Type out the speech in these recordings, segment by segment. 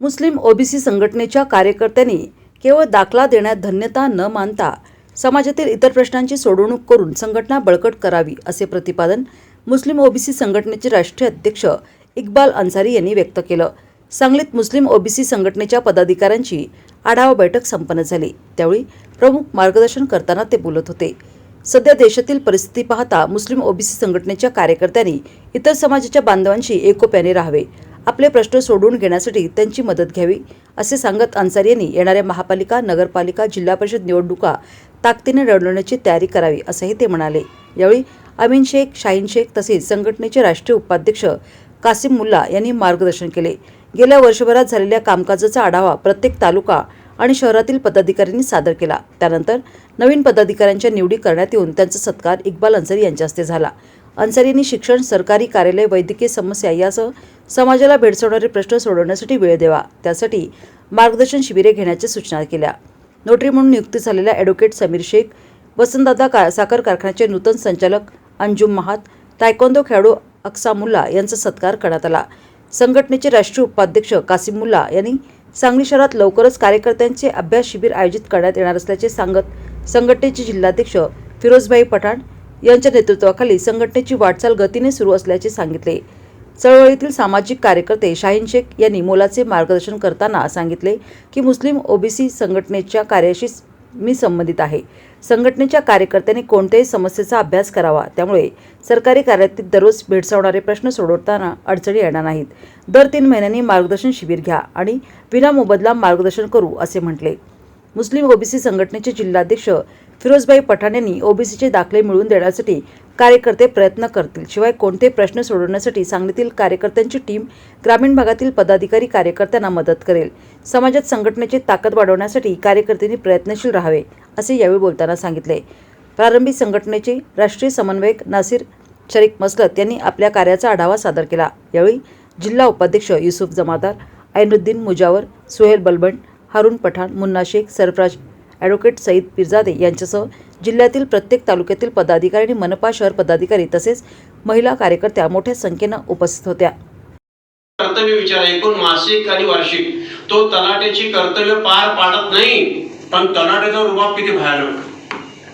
मुस्लिम OBC संघटनेच्या कार्यकर्त्यांनी केवळ दाखला देण्यात धन्यता न मानता समाजातील इतर प्रश्नांची सोडवणूक करून संघटना बळकट करावी असे प्रतिपादन मुस्लिम ओबीसी संघटनेचे राष्ट्रीय अध्यक्ष इक्बाल अन्सारी यांनी व्यक्त केलं. सांगलीत मुस्लिम ओबीसी संघटनेच्या पदाधिकाऱ्यांची आढावा बैठक संपन्न झाली. त्यावेळी प्रमुख मार्गदर्शन करताना ते बोलत होते. सध्या देशातील परिस्थिती पाहता मुस्लिम ओबीसी संघटनेच्या कार्यकर्त्यांनी इतर समाजाच्या बांधवांशी एकोप्याने राहावे. आपले प्रश्न सोडवून घेण्यासाठी त्यांची मदत घ्यावी असे सांगत अन्सारी यांनी येणाऱ्या महापालिका नगरपालिका जिल्हा परिषद निवडणुका ताकदीने लढवण्याची तयारी करावी असंही ते म्हणाले. यावेळी अमीन शेख शाहीन शेख तसेच संघटनेचे राष्ट्रीय उपाध्यक्ष कासिम मुल्ला यांनी मार्गदर्शन केले. गेल्या वर्षभरात झालेल्या कामकाजाचा आढावा प्रत्येक तालुका आणि शहरातील पदाधिकाऱ्यांनी सादर केला. त्यानंतर नवीन पदाधिकाऱ्यांच्या निवडी करण्यात येऊन त्यांचा सत्कार इक्बाल अन्सारी यांच्या हस्ते झाला. अन्सारी यांनी शिक्षण सरकारी कार्यालय वैद्यकीय समस्या यासह समाजाला भेडसावणारे प्रश्न सोडवण्यासाठी वेळ द्यावा. त्यासाठी मार्गदर्शन शिबिरे घेण्याच्या सूचना केल्या. नोटरी म्हणून नियुक्ती झालेल्या ॲडव्होकेट समीर शेख वसंतदादा का साखर कारखान्याचे नूतन संचालक अंजुम महात तायकोंदो खेळाडू अक्सा मुल्ला यांचा सत्कार करण्यात आला. संघटनेचे राष्ट्रीय उपाध्यक्ष कासिम मुल्ला यांनी सांगली शहरात लवकरच कार्यकर्त्यांचे अभ्यास शिबिर आयोजित करण्यात येणार असल्याचे सांगत संघटनेचे जिल्हाध्यक्ष फिरोजभाई पठाण यांच्या नेतृत्वाखाली संघटनेची वाटचाल गतीने सुरू असल्याचे सांगितले. चळवळीतील सामाजिक कार्यकर्ते शाहीन शेख यांनी मोलाचे मार्गदर्शन करताना सांगितले की मुस्लिम ओबीसी संघटनेच्या कार्याशी मी संबंधित आहे. संघटनेच्या कार्यकर्त्यांनी कोणत्याही समस्येचा अभ्यास करावा. त्यामुळे सरकारी कार्यातील दररोज भेडसावणारे प्रश्न सोडवताना अडचणी येणार नाहीत. दर तीन महिन्यांनी मार्गदर्शन शिबिर घ्या आणि विनामोबदला मार्गदर्शन करू असे म्हटले. मुस्लिम ओबीसी संघटनेचे जिल्हाध्यक्ष फिरोजभाई पठाण यांनी ओबीसीचे दाखले मिळवून देण्यासाठी कार्यकर्ते प्रयत्न करतील. शिवाय कोणते प्रश्न सोडवण्यासाठी सांगलीतील कार्यकर्त्यांची टीम ग्रामीण भागातील पदाधिकारी कार्यकर्त्यांना मदत करेल. समाजात संघटनेची ताकद वाढवण्यासाठी कार्यकर्त्यांनी प्रयत्नशील राहावे असे यावेळी बोलताना सांगितले. प्रारंभी संघटनेचे राष्ट्रीय समन्वयक नासिर शरीक मसलत यांनी आपल्या कार्याचा आढावा सादर केला. यावेळी जिल्हा उपाध्यक्ष युसुफ जमादार ऐनुद्दीन मुजावर सुहेल बलबंड हारून पठाण मुन्ना शेख सरफराज ॲडव्होकेट सईद पिरजादे यांच्यासह जिल्ह्यातील प्रत्येक तालुक्यातील पदाधिकारी आणि मनपा शहर पदाधिकारी तसेच महिला कार्यकर्त्या मोठ्या संख्येनं उपस्थित होत्या. कर्तव्य विचार एकूण मासिक आणि वार्षिक. तो तलाट्याची कर्तव्य पार पाडत नाही पण तलाट्याचा रुबाब किती भयानक.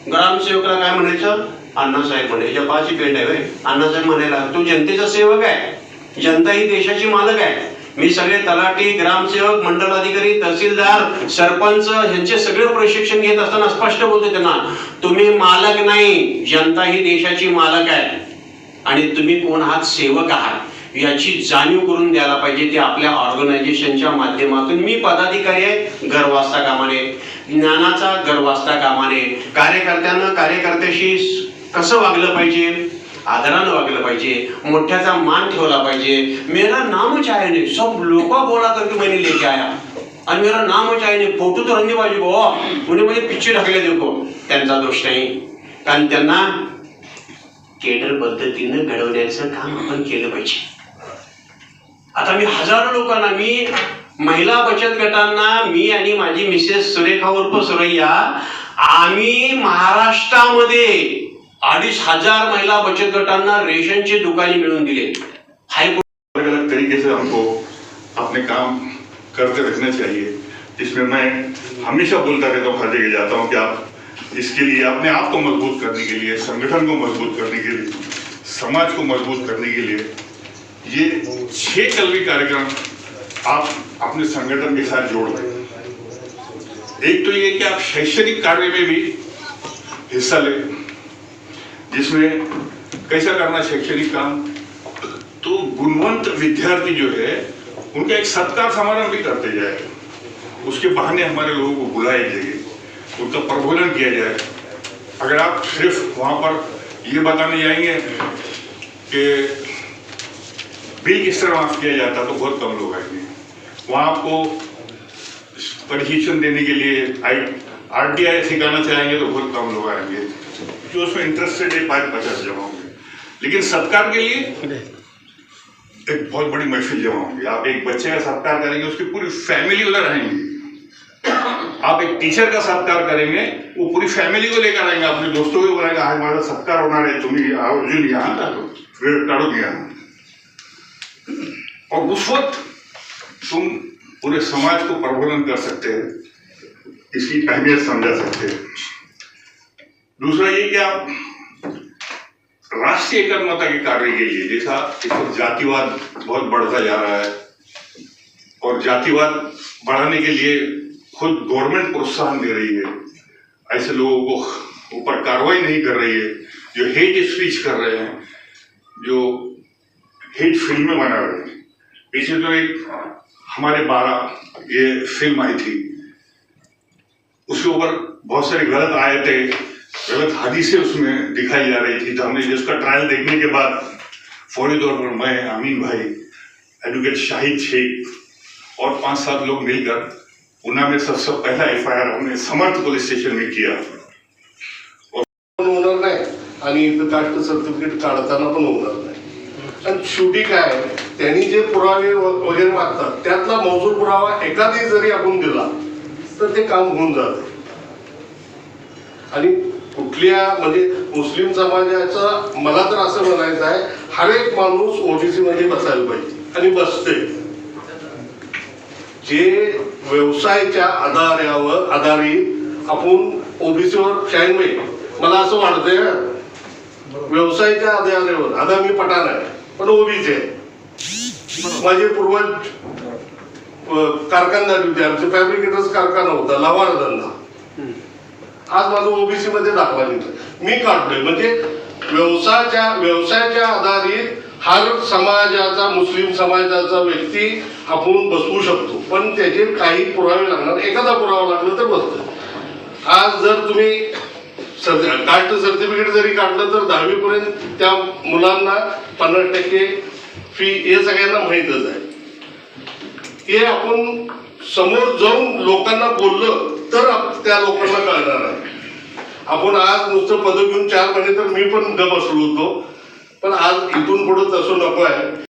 ग्रामसेवकाला काय म्हणायचं? अण्णासाहेब म्हणे पाची पेंड आहे अण्णासाहेब म्हणायला तू जनतेचा सेवक आहे. जनता ही देशाची मालक आहे. मी सगळे तलाठी ग्रामसेवक मंडल अधिकारी तहसीलदार सरपंच यांचे सगळे प्रशिक्षण घेत असताना स्पष्ट बोलतो त्यांना तुम्ही मालक नाही जनता ही देशाची मालक आहे आणि तुम्ही कोण आहात? सेवक आहात. याची जाणीव करून द्यायला पाहिजे ते आपल्या ऑर्गनायझेशनच्या माध्यमातून. मी पदाधिकारी आहे गर्वास्ता कामाने. ज्ञानाचा गर्वास्ता कामाने. कार्यकर्त्यानं कार्यकर्त्याशी कसं वागलं पाहिजे? आदरानं वागलं पाहिजे मोठ्याचा मान ठेवला पाहिजे. मेरा नाम चाहे सब लोक बोला करके मैंने लेके आया. आणि मेरा नाम चाहे फोटो तर रंगी पाहिजे भाऊ म्हणजे म्हणजे पिक्चर ढकले देखो. त्यांचा दोष नाही. कारण त्यांना केडर पद्धतीनं घडवण्याचं काम आपण केलं पाहिजे. आता मी हजारो लोकांना मी महिला बचत गटांना मी आणि माझी मिसेस सुरेखा उर्फ सुरैया आम्ही महाराष्ट्रामध्ये अडीच हज़ार महिला बचत गटांना रेशनची दुकाने मिळवून अलग अलग तरीके से हमको अपने काम करते रखना चाहिए। जिसमें मैं हमेशा बोलता रहता हूँ हर जगह जाता हूँ कि आप इसके लिए, अपने आप को मज़बूत करने के लिए, संगठन को मज़बूत करने के लिए, समाज को मज़बूत करने के लिए, ये छह कलवी कार्यक्रम आप अपने संगठन के साथ जोड़ रहे एक तो ये कि आप शैक्षणिक कार्य में भी हिस्सा लें। जिसमें कैसा करना शैक्षणिक काम? तो गुणवंत विद्यार्थी जो है, उनका एक सत्कार समारोह भी करते जाए। उसके बहाने हमारे लोगों को बुलाया जाए, उनका प्रबोधन किया जाए। अगर आप सिर्फ़ वहाँ पर ये बताने जाएँगे कि बिल किस तरह माफ़ किया जाता तो बहुत कम लोग आएँगे। वहाँ आपको प्रशिक्षण देने के लिए आई आर टी आई सिखाना चाहेंगे तो बहुत कम लोग आएँगे। जो उसमें इंटरेस्टेड है पाँच पचास जमा होंगे। लेकिन सत्कार के लिए एक बहुत बड़ी महफिल जमा होगी। आप एक बच्चे का सत्कार करेंगे, उसकी पूरी फैमिली उधर आएँगी आप एक टीचर का सत्कार करेंगे, वो पूरी फैमिली को लेकर आएँगे, अपने दोस्तों को बोलेंगे आज हमारा सत्कार होना है तुम्हें अर्जुन यहाँ काढ़ो यहाँ और उस वक्त तुम पूरे समाज को प्रबोधन कर सकते हैं। इसकी अहमियत समझा सकते हैं। दूसरा ये कि आप राष्ट्रीय एकात्मता के कार्य के लिए जैसा इस वक्त जातिवाद बहुत बढ़ता जा रहा है और जातिवाद बढ़ाने के लिए खुद गवर्नमेंट प्रोत्साहन दे रही है। ऐसे लोगों को ऊपर कार्रवाई नहीं कर रही है, जो हेट स्पीच कर रहे हैं, जो हिट फ़िल्में बना रहे हैं। पीछे तो एक हमारे बारह ये फ़िल्म आई थी। उसके ऊपर बहुत सारी गलत आयतें, गलत हदीसें उसमें दिखाई जा रही थी। तो हमने जिसका ट्रायल देखने के बाद फौरी तौर पर मैं अमीन भाई एडवोकेट शाहिद शेख और पाँच सात लोग मिलकर उन्ना में सबसे पहला एफ़ आई आर हमने समर्थ पुलिस स्टेशन में किया। आणि कास्ट सर्टिफिकेट काढताना पण शेवटी काय, त्यांनी जे पुरावे वगैरे मागतात, त्यातला महसूल पुरावा एखादी जरी आपण दिला तर ते काम होऊन जाते. आणि कुठल्या म्हणजे मुस्लिम समाजाचा मला तर असं म्हणायचं आहे हर एक माणूस ओबीसी मध्ये बसायला पाहिजे आणि बसते जे व्यवसायाच्या आधारावर आधारित आपण ओबीसीवर शाहीन भाई मला असं वाटतंय व्यवसायाच्या आधारावर. आता मी पठाण आहे पण ओबीसी आहे. माझे पूर्वज कारखानदार होते. आमचे फॅब्रिकेटर्स कारखाना होता लवार धंदा आज माझं ओबीसी मध्ये दाखवा निघतं मी काढलोय. म्हणजे व्यवसायाच्या व्यवसायाच्या आधारित हर समाजाचा मुस्लिम समाजाचा व्यक्ती आपण बसवू शकतो. पण त्याचे काही पुरावे लागणार. एखादा पुरावा लागला तर बसतो आज जर तुम्ही कास्ट सर्टिफिकेट जरी काढलं तर दहावी पर्यंत त्या मुलांना पन्नास टक्के फी हे सगळ्यांना माहीतच आहे. हे आपण समोर जाऊन लोकांना बोललं तर त्या लोकांना कळणार आहे. आपण आज नुसतं पदक घेऊन चार महिने तर मी पण गप बसलो होतो. पण आज इथून पुढं तसं नको आहे.